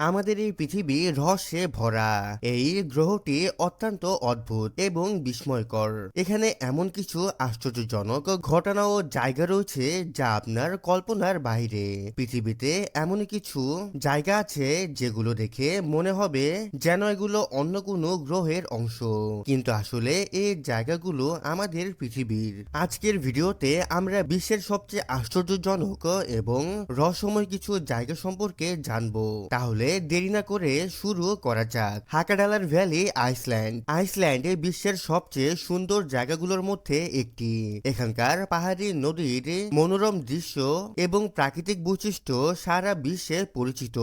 আমাদের এই পৃথিবী রহস্যে ভরা। এই গ্রহটি অত্যন্ত অদ্ভুত এবং বিস্ময়কর। এখানে এমন কিছু আশ্চর্যজনক ঘটনা ও জায়গা রয়েছে যা আপনার কল্পনার বাইরে। পৃথিবীতে এমন কিছু জায়গা আছে যেগুলো দেখে মনে হবে যেন এগুলো অন্য কোনো গ্রহের অংশ। কিন্তু আসলে এই জায়গাগুলো আমাদের পৃথিবীর। আজকের ভিডিওতে আমরা বিশ্বের সবচেয়ে আশ্চর্যজনক এবং রহস্যময় কিছু জায়গা সম্পর্কে জানব। তাহলে দেরি না করে শুরু করা যাক। হাকাডালার ভ্যালি, আইসল্যান্ড। আইসল্যান্ড বিশ্বের সবচেয়ে সুন্দর জায়গাগুলোর মধ্যে একটি। এখানকার পাহাড়ি নদীর মনোরম দৃশ্য এবং প্রাকৃতিক বৈশিষ্ট্য সারা বিশ্বে পরিচিত।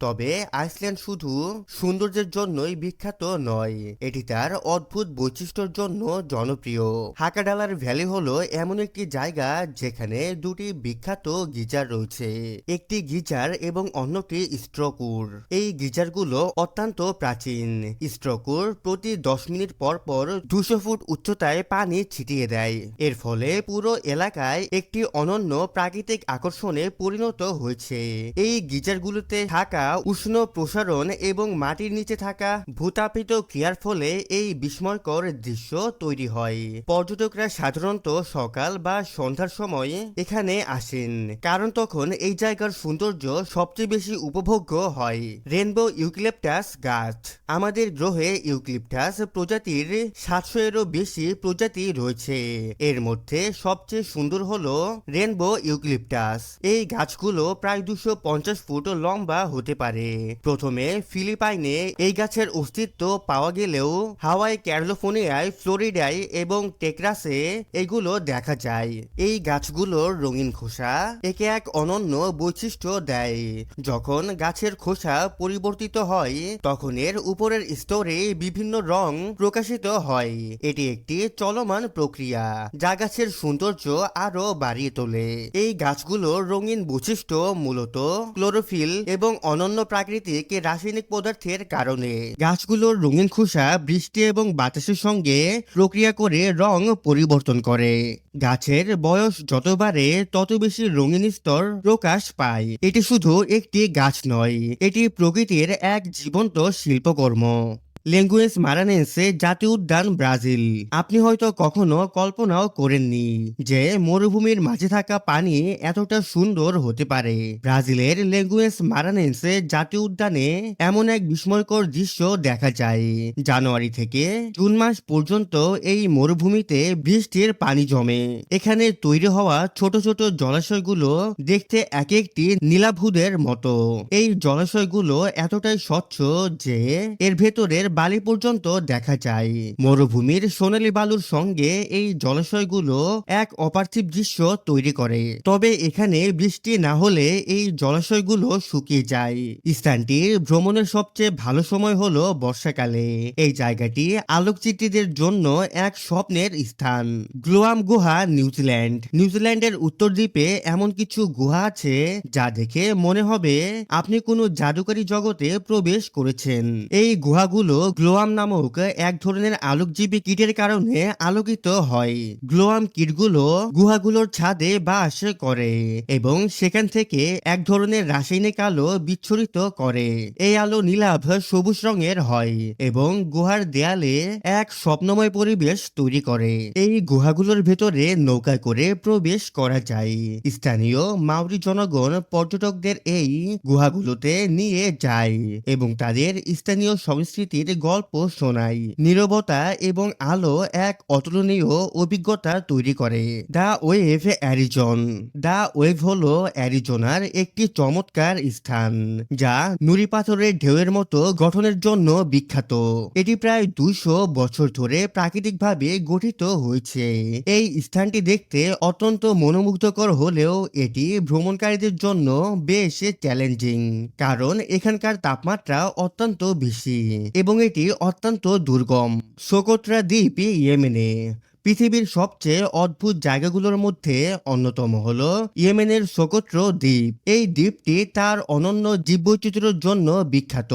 তবে আইসল্যান্ড শুধু সৌন্দর্যের জন্যই বিখ্যাত নয়, এটি তার অদ্ভুত বৈশিষ্ট্যের জন্য জনপ্রিয়। হাকাডালার ভ্যালি হলো এমন একটি জায়গা যেখানে দুটি বিখ্যাত গিজার রয়েছে। একটি গিজার এবং অন্যটি স্ট্রোকুর এই গিজারগুলো অত্যন্ত প্রাচীন। স্ট্রোকুর প্রতি দশ মিনিট পর পর দুশো ফুট উচ্চতায় পানি ছিটিয়ে দেয়। এর ফলে পুরো এলাকায় একটি অনন্য প্রাকৃতিক আকর্ষণে পরিণত হয়েছে। এই গিজারগুলোতে থাকা উষ্ণ প্রসারণ এবং মাটির নিচে থাকা ভূতাপিত ক্রিয়ার ফলে এই বিস্ময়কর দৃশ্য তৈরি হয়। পর্যটকরা সাধারণত সকাল বা সন্ধ্যার সময় এখানে আসেন, কারণ তখন এই জায়গার সৌন্দর্য সবচেয়ে বেশি উপভোগ্য হয়। রেনবো ইউক্লিপটাস গাছ। আমাদের গ্রহে ইউক্লিপটাস প্রজাতির সাতশো এরও বেশি প্রজাতি রয়েছে। এর মধ্যে সবচেয়ে সুন্দর হলো রেনবো ইউক্লিপটাস এই গাছগুলো প্রায় দুশো পঞ্চাশ ফুট লম্বা হতে পারে। প্রথমে ফিলিপাইনে এই গাছের অস্তিত্ব পাওয়া গেলেও হাওয়াই, ক্যালিফোর্নিয়ায়, ফ্লোরিডায় এবং টেকরাসে এগুলো দেখা যায়। এই গাছগুলোর রঙিন খোসা একে এক অনন্য বৈশিষ্ট্য দেয়। যখন গাছের খোসা পরিবর্তিত হয়, তখন এর উপরের স্তরে বিভিন্ন রং প্রকাশিত হয়। এটি একটি চলমান প্রক্রিয়া, যা গাছের সৌন্দর্য আরও বাড়িয়ে তোলে। এই গাছগুলোর রঙিন বৈশিষ্ট্য, মূলত ক্লোরোফিল এবং অনন্য প্রাকৃতিক রাসায়নিক পদার্থের কারণে। গাছগুলোর রঙিন খোসা বৃষ্টি এবং বাতাসের সঙ্গে প্রক্রিয়া করে রং পরিবর্তন করে। গাছের বয়স যত বাড়ে, তত বেশি রঙিন স্তর প্রকাশ পায়। এটি শুধু একটি গাছ নয়, এটি প্রকৃতির এক জীবন্ত শিল্পকর্ম। লেঙ্গুয়েজ মারানেন্সে জাতীয় উদ্যান ব্রাজিল আপনি হয়তো কখনো কল্পনাও করেননি যে মরুভূমির মাঝে থাকা পানি এতটা সুন্দর হতে পারে। ব্রাজিলের লেঙ্গুয়েজ মারানেন্সে জাতীয় উদ্যানে এমন এক বিস্ময়কর দৃশ্য দেখা যায়। জানুয়ারি থেকে জুন মাস পর্যন্ত এই মরুভূমিতে বৃষ্টির পানি জমে। এখানে তৈরি হওয়া ছোট ছোট জলাশয়গুলো দেখতে এক একটি নীলাভুদের মতো। এই জলাশয়গুলো এতটাই স্বচ্ছ যে এর ভেতরের বালি পর্যন্ত দেখা যায়। মরুভূমির সোনালী বালুর সঙ্গে এই জলাশয়গুলো এক অপার্থিব দৃশ্য তৈরি করে। তবে এখানে বৃষ্টি না হলে এই জলাশয়গুলো শুকিয়ে যায়। স্থানটি ভ্রমণের সবচেয়ে ভালো সময় হলো বর্ষাকালে। এই জায়গাটি আলোকচিত্রীদের জন্য এক স্বপ্নের স্থান। গ্লোয়াম গুহা নিউজিল্যান্ড নিউজিল্যান্ডের উত্তর দ্বীপে এমন কিছু গুহা আছে যা দেখে মনে হবে আপনি কোনো জাদুকারী জগতে প্রবেশ করেছেন। এই গুহাগুলো গ্লোয়াম নামক এক ধরনের আলোকজীবী কীটের কারণে আলোকিত হয়। গ্লোয়াম কীটগুলো গুহাগুলোর ছাদে বাস করে এবং সেখান থেকে এক ধরনের রাসায়নিক আলো বিচ্ছুরিত করে। এই আলো নীলাভ সবুজ রঙের হয় এবং গুহার দেয়ালে এক স্বপ্নময় পরিবেশ তৈরি করে। এই গুহাগুলোর ভেতরে নৌকা করে প্রবেশ করা যায়। স্থানীয় মাউরি জনগণ পর্যটকদের এই গুহাগুলোতে নিয়ে যায় এবং তাদের স্থানীয় সংস্কৃতির গল্প শোনায় নীরবতা এবং আলো এক অতুলনীয় অভিজ্ঞতা তৈরি করে। The wave Arizona. The wave হলো অ্যারিজোনার একটি চমৎকার স্থান, যা নুড়ি পাথরের ঢেউয়ের মতো গঠনের জন্য বিখ্যাত। এটি প্রায় দুইশো বছর ধরে প্রাকৃতিকভাবে গঠিত হয়েছে। এই স্থানটি দেখতে অত্যন্ত মনোমুগ্ধকর হলেও এটি ভ্রমণকারীদের জন্য বেশ চ্যালেঞ্জিং কারণ এখানকার তাপমাত্রা অত্যন্ত বেশি এবং এটি অত্যন্ত দুর্গম। সোকোত্রা দ্বীপ ইয়েমেনে। পৃথিবীর সবচেয়ে অদ্ভুত জায়গাগুলোর মধ্যে অন্যতম হলো ইয়েমেনের সোকোত্র দ্বীপ। এই দ্বীপটি তার অনন্য জীববৈচিত্র্যের জন্য বিখ্যাত।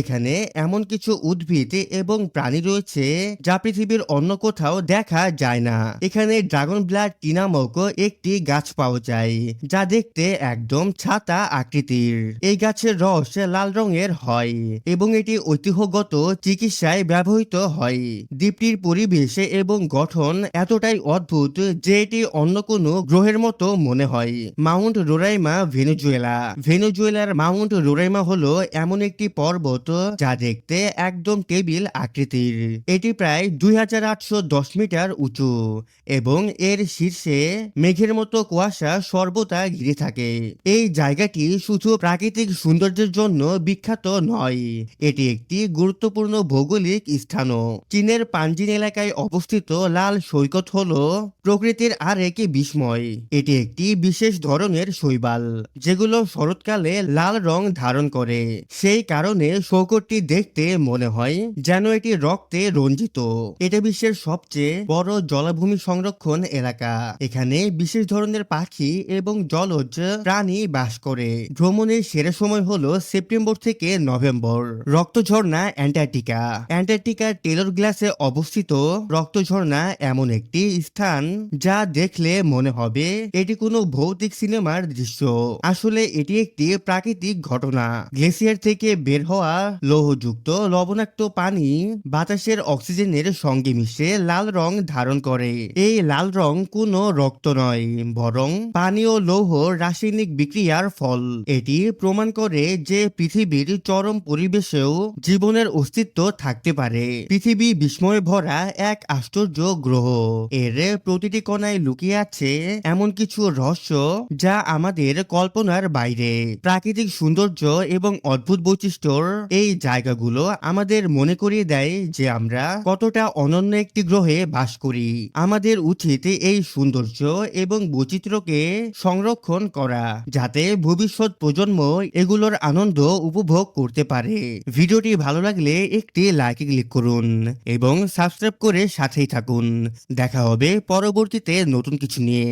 এখানে এমন কিছু উদ্ভিদ এবং প্রাণী রয়েছে যা পৃথিবীর অন্য কোথাও দেখা যায় না। এখানে ড্রাগন ব্লাড টি নামক একটি গাছ পাওয়া যায়, যা দেখতে একদম ছাতা আকৃতির। এই গাছের রস লাল রঙের হয় এবং এটি ঐতিহ্যগত চিকিৎসায় ব্যবহৃত হয়। দ্বীপটির পরিবেশ এবং গঠন এতটাই অদ্ভুত যে এটি অন্য কোনো গ্রহের মতো মনে হয়। Mount Roraima, Venezuela. ভেনুজুয়েলার Mount Roraima হলো এমন একটি পর্বত যা দেখতে একদম টেবিল আকৃতির। এটি প্রায় দুই হাজার আটশো দশ মিটার উঁচু এবং এর শীর্ষে মেঘের মতো কুয়াশা সর্বদা ঘিরে থাকে। এই জায়গাটি শুধু প্রাকৃতিক সৌন্দর্যের জন্য বিখ্যাত নয়, এটি একটি গুরুত্বপূর্ণ ভৌগোলিক স্থানও। চীনের পাঞ্জিন এলাকায় অবস্থিত লাল সৈকত হল প্রকৃতির আরেক বিস্ময়। এটি একটি বিশেষ ধরনের শৈবাল, যেগুলো শরৎকালে লাল রং ধারণ করে। সেই কারণে সৈকতটি দেখতে মনে হয় যেন এটি রক্তে রঞ্জিত। এটা বিশ্বের সবচেয়ে বড় জলাভূমি সংরক্ষণ এলাকা। এখানে বিশেষ ধরনের পাখি এবং জলজ প্রাণী বাস করে। ভ্রমণের সেরা সময় হলো সেপ্টেম্বর থেকে নভেম্বর। রক্ত ঝর্ণা অ্যান্টার্কটিকা। অ্যান্টার্কটিকার টেলর গ্লাসে অবস্থিত রক্ত ঝর্ণা এমন একটি স্থান যা দেখলে মনে হবে এটি কোনো ভৌতিক সিনেমার দৃশ্য। আসলে এটি একটি প্রাকৃতিক ঘটনা। গ্লেসিয়ার থেকে বের হওয়া লৌহযুক্ত লবণাক্ত পানি বাতাসের অক্সিজেনের সঙ্গে মিশে লাল রং ধারণ করে। এই লাল রং কোনো রক্ত নয়, বরং পানি ও লৌহ রাসায়নিক বিক্রিয়ার ফল। এটি প্রমাণ করে যে পৃথিবীর চরম পরিবেশেও জীবনের অস্তিত্ব থাকতে পারে। পৃথিবী বিস্ময়ে ভরা এক আশ্চর্য গ্রহ। এর প্রতিটি কণায় লুকিয়ে আছে এমন কিছু রহস্য যা আমাদের কল্পনার বাইরে। প্রাকৃতিক সৌন্দর্য এবং অদ্ভুত বৈশিষ্ট্যর এই জায়গাগুলো আমাদের মনে করিয়ে দেয় যে আমরা কতটা অনন্য একটি গ্রহে বাস করি। আমাদের উচিত এই সৌন্দর্য এবং বৈচিত্র্যকে সংরক্ষণ করা, যাতে ভবিষ্যৎ প্রজন্ম এগুলোর আনন্দ উপভোগ করতে পারে। ভিডিওটি ভালো লাগলে একটি লাইক ক্লিক করুন এবং সাবস্ক্রাইব করে সাথেই থাকুন। দেখা হবে পরবর্তীতে নতুন কিছু নিয়ে।